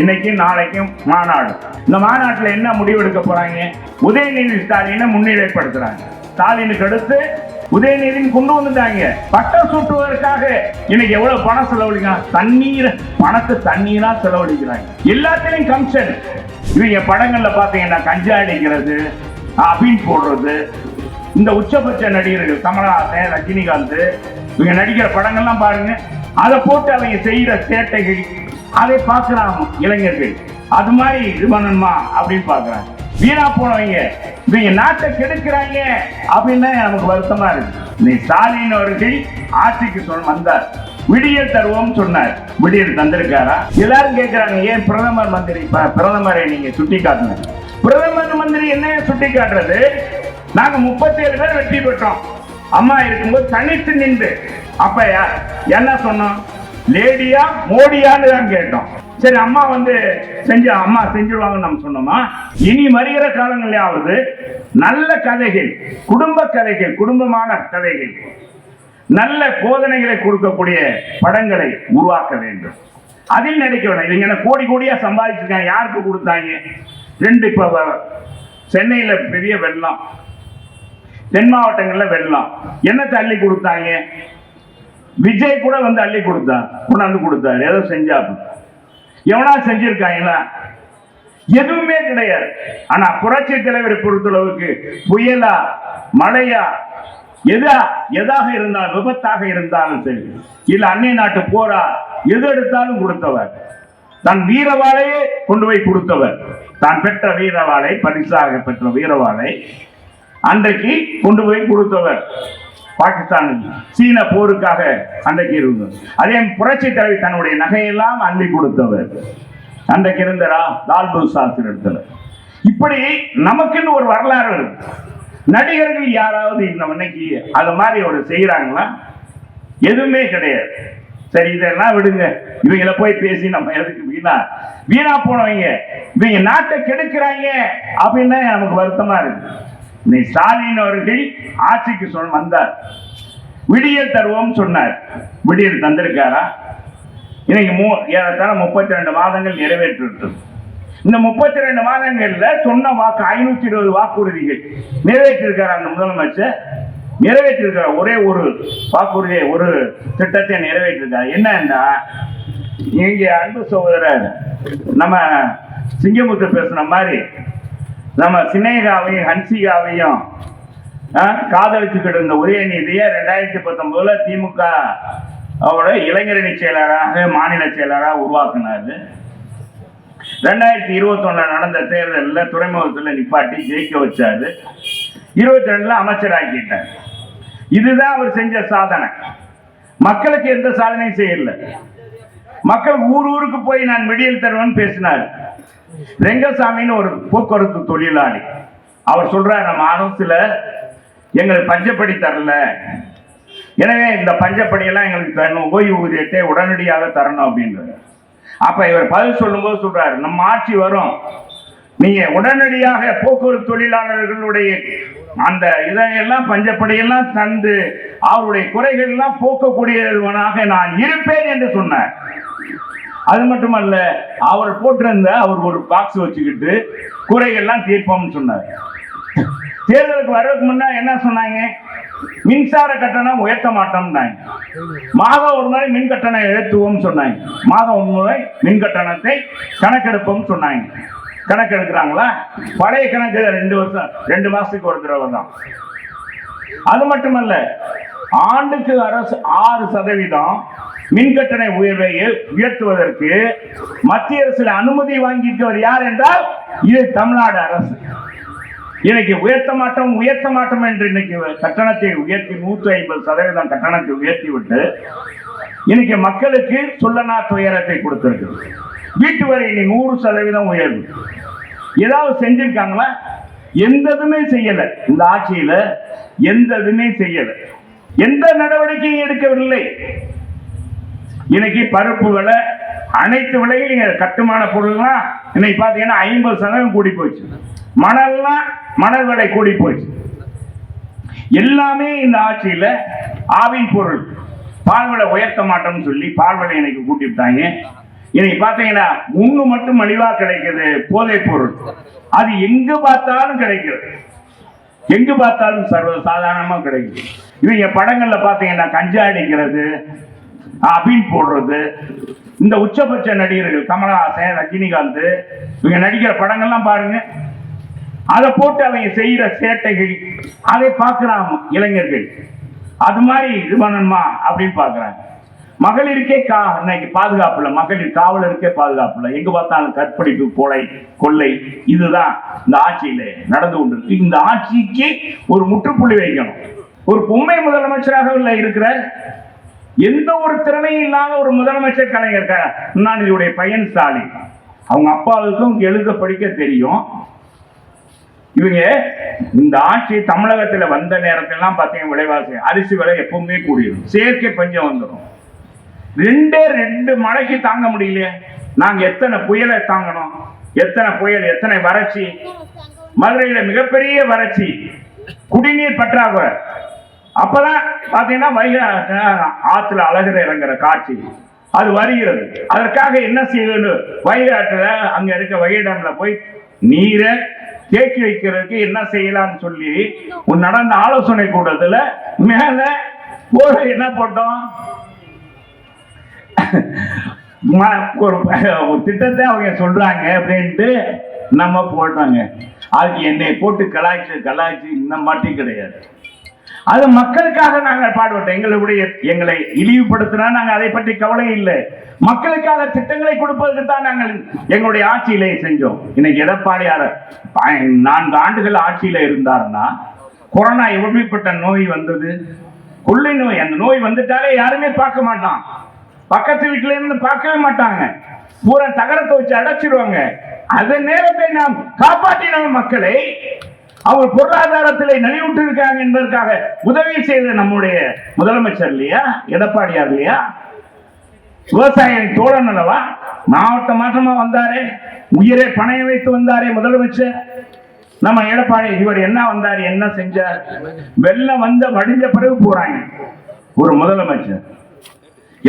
இன்னைக்கும் நாளைக்கும் மாநாடு. இந்த மாநாட்டில் என்ன முடிவெடுக்க போறாங்க? உதயநிதி ஸ்டாலினை முன்னிலைப்படுத்துறாங்க. ஸ்டாலினுக்கு அடுத்து உதயநிதினு கொண்டு வந்துட்டாங்க. பட்டம் சுட்டுவதற்காக இன்னைக்கு எவ்வளவு பணம் செலவழிக்கிறாங்க? தண்ணீர் பணத்தை தண்ணீரா செலவழிக்கிறாங்க. எல்லாத்திலையும் கமிஷன் இவங்க படங்கள்ல பாத்தீங்கன்னா கஞ்சா அடிக்கிறது அபின் போடுறது இந்த உச்சபட்ச நடிகர்கள் கமலஹாசன் ரஜினிகாந்த் இவங்க நடிக்கிற படங்கள்லாம் பாருங்க. அதை போட்டு அவங்க செய்யற சேட்டைகள் அதை பார்க்கிறாங்க இளைஞர்கள். அது மாதிரி இது பண்ணணுமா அப்படின்னு பாக்குறாங்க வீணா போனவங்க இவங்க நாட்டை கெடுக்கிறாங்க அப்படின்னு நமக்கு வருத்தமா இருக்கு. நீ ஸ்டாலின் அவர்கள் ஆட்சிக்கு சொல் வந்தார். விடியல் தருவோம் சொன்னார். விடியல் தந்திருக்காரா? எல்லாரும் கேட்கிறாங்க ஏன் பிரதமர் மந்திரி பிரதமரை நீங்க சுட்டி காட்டுங்க பிரதமர் மந்திரி என்ன சுட்டி காட்டுறது? நாங்க முப்பத்தேழு பேர் வெற்றி பெற்றோம். அம்மா இருக்கும்போது தனித்து நின்று. அப்ப என்ன சொன்னோம்? லேடியா மோடியான்னு தான் கேட்டோம். சரி அம்மா வந்து செஞ்சு அம்மா செஞ்சிருவாங்கன்னு நம்ம சொன்னோமா? இனி வருகிற காலங்களிலாவது நல்ல கதைகள் குடும்ப கதைகள் குடும்பமான கதைகள் நல்ல போதனைகளை கொடுக்கக்கூடிய படங்களை உருவாக்க வேண்டும். அதில் நடிக்க வேணும். இவங்க என்ன கோடி கோடியா சம்பாதிச்சிருக்காங்க. யாருக்கு கொடுத்தாங்க? ரெண்டு இப்ப சென்னையில் சென்னையில பெரிய வெள்ளம். தென் மாவட்டங்களில் வெள்ளம். என்ன தள்ளி கொடுத்தாங்க? விஜய் கூட வந்து அள்ளி கொடுத்தான். கொண்டாந்து கொடுத்தாரு. ஏதோ செஞ்சாப்பு. எவனா செஞ்சிருக்காங்களா? எதுவுமே கிடையாது. ஆனா புரட்சி தலைவரை பொறுத்தளவுக்கு புயலா மழையா எதா எதாக இருந்தால் விபத்தாக இருந்தாலும் சரி இல்ல அன்னை நாட்டு போரா எது எடுத்தாலும் கொடுத்தவர். தன் வீரவாளையே கொண்டு போய் கொடுத்தவர். தான் பெற்ற வீரவாளை பரிசாக பெற்ற வீரவாளை அன்றைக்கு கொண்டு போய் கொடுத்தவர். பாகிஸ்தானுக்கு சீன போருக்காக அன்றைக்கு இருந்தது. அதே புரட்சி தலைவி தன்னுடைய நகையெல்லாம் அள்ளி கொடுத்தவர். அன்றைக்கு இருந்தரா லால் பகதூர் சாஸ்திரி இடத்துல இப்படி நமக்குன்னு ஒரு வரலாறு. நடிகர்கள் யாராவது இந்த இன்னைக்கு அது மாதிரி ஒரு செய்யறாங்களா எதுவுமே கிடையாது. சரி இதெல்லாம் விடுங்க. இவங்கள போய் பேசி நம்ம எதுக்கு வீணா வீணா போனவங்க. இவங்க நாட்டை கெடுக்கிறாங்க அப்படின்னு நமக்கு வருத்தமா இருக்கு. நீ ஸ்டாலின் அவர்கள் ஆட்சிக்கு சொல் வந்தார். விடியல் தருவோம் சொன்னார். விடியல் தந்திருக்காரா? இன்னைக்கு மூ ஏறத்தாழ முப்பத்தி ரெண்டு மாதங்கள் நிறைவேற்றிட்டு இந்த முப்பத்தி ரெண்டு மாதங்கள்ல சொன்ன வாக்கு ஐநூத்தி இருபது வாக்குறுதிகள் நிறைவேற்றிருக்கார் அந்த முதலமைச்சர்? நிறைவேற்றிருக்கிற ஒரே ஒரு வாக்குறுதியை ஒரு திட்டத்தை நிறைவேற்றிருக்கார்? என்னன்னா இங்க அன்பு சகோதரர் நம்ம சிங்கமுத்து பேசுன மாதிரி நம்ம சினேகாவையும் ஹன்சிகாவையும் காதலிச்சுக்கிட்டு இருந்த உதயநிதியை ரெண்டாயிரத்தி பத்தொன்பதுல திமுக அவரோட இளைஞரணி செயலராக மாநில செயலராக உருவாக்குனாரு. ரெண்டாயிரத்தி இருபத்தொன்னு நடந்த தேர்தலில் துறைமுகத்தில் நிப்பாட்டி ஜெயிக்க வச்சாரு. இருபத்தி ரெண்டுல அமைச்சராக்கிட்டார். இதுதான் அவர் செஞ்ச சாதனை. மக்களுக்கு எந்த சாதனையும் செய்யல. மக்கள் ஊர் ஊருக்கு போய் நான் விடியல் தருவேன்னு பேசினார். ரெங்கசாமின்னு ஒரு போக்குவரத்து தொழிலாளி. அவர் சொல்றார் நம்ம அரசுல எங்களுக்கு பஞ்சப்படி தரல. எனவே இந்த பஞ்சப்படியெல்லாம் எங்களுக்கு தரணும். ஓய்வூதியத்தை உடனடியாக தரணும் அப்படின்றார். அப்ப இவர் பதில் சொல்லும்போது சொல்றாரு நம்ம ஆட்சி வரும். நீங்க உடனடியாக போக்குவரத்து தொழிலாளர்களுடைய அந்த இதையெல்லாம் பஞ்சப்படியெல்லாம் தந்து அவருடைய குறைகள் எல்லாம் போக்கக்கூடியவனாக நான் இருப்பேன் என்று சொன்னார். அது மட்டுமல்ல அவர் போட்டிருந்த அவர் ஒரு பாக்ஸ் வச்சுக்கிட்டு குறைகள்லாம் தீர்ப்போம்னு சொன்னார். தேர்தலுக்கு வர்றதுக்கு முன்னா என்ன சொன்னாங்க? மின்சார கட்டணம் உயர்த்த மாட்டோம்னாங்க. மாதம் ஒரு முறை மின் கட்டணம் எழுத்துவோம் சொன்னாங்க. மாதம் ஒரு முறை மின் கட்டணத்தை கணக்கெடுப்போம் சொன்னாங்க. கணக்கெடுக்கிறாங்களா? பழைய கணக்கு ரெண்டு வருஷம் ரெண்டு மாசத்துக்கு ஒரு தடவை தான் அது மட்டுமல்ல ஆண்டுக்கு அரசு ஆறு சதவீதம் மின் கட்டண உயர்வை உயர்த்துவதற்கு மத்திய அரசில் அனுமதி வாங்கியிருக்கவர் யார் என்றால் இது தமிழ்நாடு அரசு. இன்னைக்கு உயர்த்த மாட்டோம் உயர்த்த மாட்டோம் என்று இன்னைக்கு கட்டணத்தை உயர்த்தி நூத்தி ஐம்பது சதவீதம் கட்டணத்தை உயர்த்தி விட்டு இன்னைக்கு மக்களுக்கு சொல்லனா துயரத்தை கொடுத்திருக்கு வீட்டு வரி இனி நூறு சதவீதம் உயர்வு. ஏதாவது செஞ்சிருக்காங்களா? எந்த இதுமே செய்யல. இந்த ஆட்சியில எந்த இதுமே செய்யல. எந்த நடவடிக்கையும் எடுக்கவில்லை. இன்னைக்கு பருப்பு விலை அனைத்து விலையும் கட்டுமான பொருள்லாம் இன்னைக்கு பாத்தீங்கன்னா ஐம்பது சதவீதம் கூடி போச்சு மணல்லாம் மணல் விலை கூடி போச்சு எல்லாமே இந்த ஆட்சியில ஆவின் பொருள். பால் விலை உயர்த்த மாட்டோம்னு சொல்லி பால் விலை இன்னைக்கு கூட்டி விட்டாங்க. இன்னைக்கு பாத்தீங்கன்னா ஒண்ணு மட்டும் மலிவா கிடைக்குது போதைப் பொருள். அது எங்க பார்த்தாலும் கிடைக்கிறது. எங்கு பார்த்தாலும் சர்வ சாதாரணமா கிடைக்குது. இவங்க படங்கள்ல பாத்தீங்கன்னா கஞ்சா அடிக்கிறது அபீன் போடுறது இந்த உச்சபட்ச நடிகர்கள் கமலஹாசன் ரஜினிகாந்த் இவங்க நடிக்கிற படங்கள்லாம் பாருங்க. அதை போட்டு அவங்க செய்யற சேட்டைகள் அதை பார்க்கிறாங்க இளைஞர்கள். அது மாதிரி இது பண்ணணுமா அப்படின்னு பார்க்குறாங்க. மகளிருக்கே கா இன்னைக்கு பாதுகாப்பு இல்லை மகளிர் காவலருக்கே பாதுகாப்பு இல்லை எங்க பார்த்தாலும் கற்பழிப்பு கொலை கொள்ளை இதுதான் இந்த ஆட்சியில நடந்து கொண்டிருக்கு. இந்த ஆட்சிக்கு ஒரு முற்றுப்புள்ளி வைக்கணும். ஒரு பொம்மை முதலமைச்சராக உள்ள இருக்கிற எந்த ஒரு திறமையும் இல்லாத ஒரு முதலமைச்சர் கலைஞர் கருணாநிதியுடைய பையன் ஸ்டாலின். அவங்க அப்பாவுக்கும் எழுத படிக்க தெரியும். இவங்க இந்த ஆட்சி தமிழகத்துல வந்த நேரத்திலாம் பார்த்தீங்க விலைவாசி. அரிசி விலை எப்பவுமே கூடிடும் செயற்கை பஞ்சம் வந்துடும் ரெண்டே ரெண்டு மழைக்கு தாங்க முடியலையே. நாங்க எத்தனை புயலை தாங்கணும்? எத்தனை புயல் எத்தனை வறட்சி? மதுரையில மிகப்பெரிய வறட்சி. குடிநீர் பற்றாக்குறை. அப்பதான் பாத்தீங்கன்னா வைகை ஆத்துல அழகர் இறங்குற காட்சி. அது வருகிறது. அதற்காக என்ன செய்யணும் வைகாட்டுல அங்க இருக்க வைகை போய் நீரை தேக்கி வைக்கிறதுக்கு என்ன செய்யலாம்னு சொல்லி நடந்த ஆலோசனை கூட்டத்துல மேல போர்டு என்ன போட்டோம்? ஒரு ஒரு திட்டத்தை அவங்க சொல்றாங்க அப்படின்ட்டு நம்ம போட்டாங்க. அதுக்கு என்னை போட்டு கலாய்ச்சி கலாய்ச்சி இந்த மாட்டி கிடையாது. அது மக்களுக்காக நாங்கள் பாடுபட்டோம். எங்களுடைய எங்களை இழிவுபடுத்தினா நாங்கள் அதை பற்றி கவலை இல்லை. மக்களுக்காக திட்டங்களை கொடுப்பதற்கு தான் நாங்கள் எங்களுடைய ஆட்சியிலே செஞ்சோம். இன்னைக்கு எடப்பாடியார் நான்கு ஆண்டுகள் ஆட்சியில இருந்தாருன்னா கொரோனா எப்படிப்பட்ட நோய் வந்தது? கொள்ளை நோய் அந்த நோய் வந்துட்டாலே யாருமே பார்க்க மாட்டான். பக்கத்து வீட்டுல இருந்து பார்க்கவே மாட்டாங்க. பூரா தகரத்தை வச்சு அடைச்சிருவாங்க. அந்த நேரத்தை நாம் காப்பாற்றினோம் மக்களை. அவங்க பொருளாதாரத்திலே நலிவுற்று இருக்காங்க என்பதற்காக உதவி செய்த நம்முடைய முதலமைச்சர் இல்லையா? எடப்பாடியார் இல்லையா? விவசாயம் தோழன் அல்லவா? மாவட்ட மாற்றமா வந்தாரே? உயிரை பணைய வைத்து வந்தாரே முதலமைச்சர். நம்ம எடப்பாடி இவர் என்ன வந்தார் என்ன செஞ்சார்? வெள்ளம் வந்த வடிஞ்ச பிறகு போறாங்க. ஒரு முதலமைச்சர்.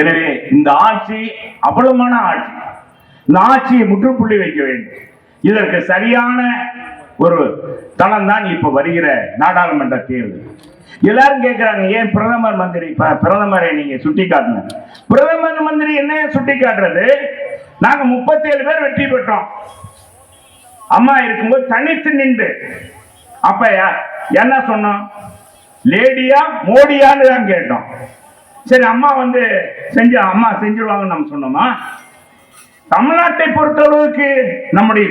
எனவே இந்த ஆட்சி அவ்வளவான ஆட்சி. இந்த ஆட்சியை முற்றுப்புள்ளி வைக்க வேண்டும். இதற்கு சரியான ஒரு தளம் தான் இப்ப வருகிற நாடாளுமன்ற தேர்தல். எல்லாரும் கேட்கிறாங்க ஏன் பிரதமர் மந்திரி பிரதமரை நீங்க சுட்டி காட்டுங்க பிரதமர் மந்திரி என்ன சுட்டி காட்டுறது நாங்க முப்பத்தி ஏழு பேர் வெற்றி பெற்றோம். அம்மா இருக்கும்போது தனித்து நின்று. அப்ப என்ன சொன்னோம்? லேடியா மோடியான்னு தான் கேட்டோம். சரி அம்மா வந்து செஞ்சு அம்மா செஞ்சிருவாங்கன்னு நம்ம சொன்னோமா? தமிழ்நாட்டை பொறுத்தளவுக்கு நம்முடைய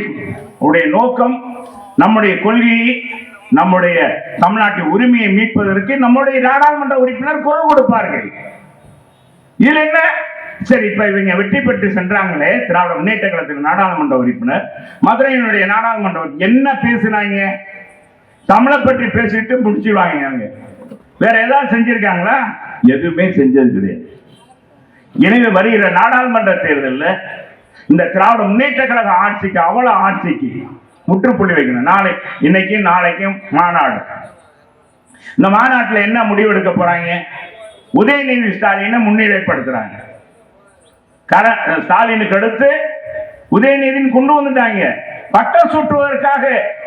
உடைய நோக்கம் நம்முடைய கொள்கையை நம்முடைய தமிழ்நாட்டு உரிமையை மீட்பதற்கு நம்முடைய நாடாளுமன்ற உறுப்பினர் குரல் கொடுப்பார்கள். இதுல என்ன? சரி இப்ப இவங்க வெற்றி பெற்று சென்றாங்களே திராவிட முன்னேற்ற கழகத்தில் நாடாளுமன்ற உறுப்பினர். மதுரையினுடைய நாடாளுமன்ற என்ன பேசுனாங்க? தமிழை பற்றி பேசிட்டு முடிச்சிடுவாங்க வேற ஏதாவது செஞ்சிருக்காங்களா? எதுவுமே செஞ்சது கிடையாது. எனவே வருகிற நாடாளுமன்ற தேர்தலில் இந்த திராவிட முன்னேற்ற கழக ஆட்சிக்கு அவ்வளோ ஆட்சிக்கு முற்றுப்புள்ளி வைக்கணும். நாளை இன்னைக்கும் நாளைக்கும் மாநாடு. இந்த மாநாட்டில் என்ன முடிவெடுக்க போறாங்க? உதயநிதி ஸ்டாலினை முன்னிலைப்படுத்துறாங்க. கர ஸ்டாலினுக்கு அடுத்து உதயநிதின்னு கொண்டு வந்துட்டாங்க. பட்டம் சுற்றுவதற்காக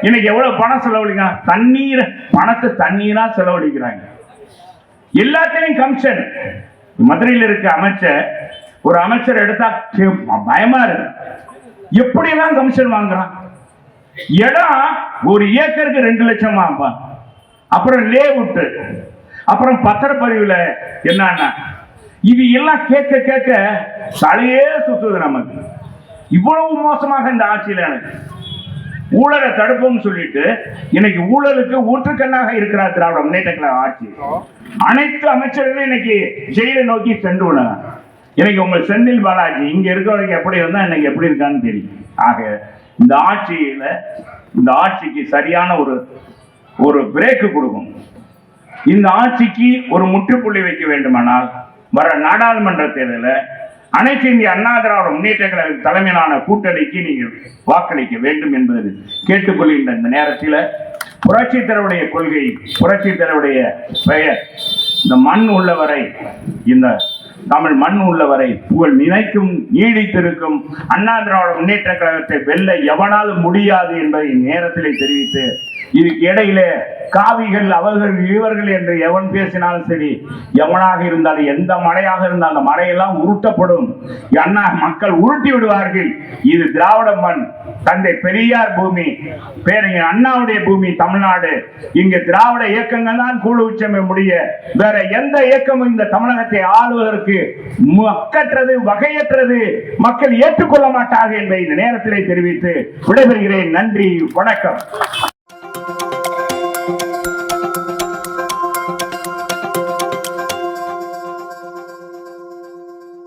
இன்னைக்கு எவ்வளவு பணம் செலவழிக்கிறாங்க? தண்ணீர் பணத்தை தண்ணீரா செலவழிக்கிறாங்க. எல்லாத்திலையும் கமிஷன். மதுரையில் இருக்க அமைச்சர் ஒரு அமைச்சர் எடுத்தா கே- பயமா இருக்கு. எப்படியெல்லாம் கமிஷன் வாங்குறான்? இடம் ஒரு ஏக்கருக்கு ரெண்டு லட்சம் ஆப்பா அப்புறம் லே விட்டு அப்புறம் பத்திரப்பதிவுல என்னன்னா இது எல்லாம் கேட்க கேட்க தலையே சுத்துது நமக்கு. இவ்வளவு மோசமாக இந்த ஆட்சியில் எனக்கு. ஊழலை தடுப்போம்னு சொல்லிட்டு இன்னைக்கு ஊழலுக்கு ஊற்றுக்கண்ணாக இருக்கிறார் திராவிட முன்னேற்ற கழக ஆட்சி. அனைத்து அமைச்சர்களும் இன்னைக்கு ஜெயிலை நோக்கி சென்று இன்னைக்கு உங்கள் செந்தில் பாலாஜி இங்க இருக்கிறவங்க எப்படி இருந்தா இன்னைக்கு எப்படி இருக்கான்னு தெரியும். ஆக இந்த ஆட்சியில இந்த ஆட்சிக்கு சரியான ஒரு ஒரு பிரேக் கொடுக்கும். இந்த ஆட்சிக்கு ஒரு முற்றுப்புள்ளி வைக்க வேண்டுமானால் வர நாடாளுமன்ற தேர்தலில் அனைத்து இந்திய அண்ணா திராவிட முன்னேற்ற கழக தலைமையிலான கூட்டணிக்கு நீங்கள் வாக்களிக்க வேண்டும் என்பது கேட்டுக்கொள்கின்ற இந்த நேரத்தில் புரட்சி தரவுடைய கொள்கை புரட்சி தரவுடைய பெயர் இந்த மண் உள்ளவரை இந்த தமிழ் மண் உள்ளவரை புகழ் நினைக்கும் நீடித்திருக்கும் அண்ணா திராவிட முன்னேற்ற கழகத்தை வெல்ல எவனாலும் முடியாது என்பதை நேரத்திலே தெரிவித்து இதுக்கு இடையில காவிகள் அவர்கள் இவர்கள் என்று எவன் பேசினாலும் சரி எவனாக இருந்தாலும் எந்த மழையாக இருந்தாலும் அந்த மழையெல்லாம் உருட்டப்படும். அண்ணா மக்கள் உருட்டி விடுவார்கள். இது திராவிட மண் தந்தை பெரியார் பூமி பேரறிஞர் அண்ணாவுடைய பூமி தமிழ்நாடு. இங்கு திராவிட இயக்கங்கள் தான் கூடு உச்சமை முடிய வேற எந்த இயக்கமும் இந்த தமிழகத்தை ஆளுவதற்கு மக்கற்றது வகையற்றது மக்கள் ஏற்றுக்கொள்ள மாட்டார்கள் என்பதை இந்த நேரத்திலே தெரிவித்து விடைபெறுகிறேன். நன்றி வணக்கம்.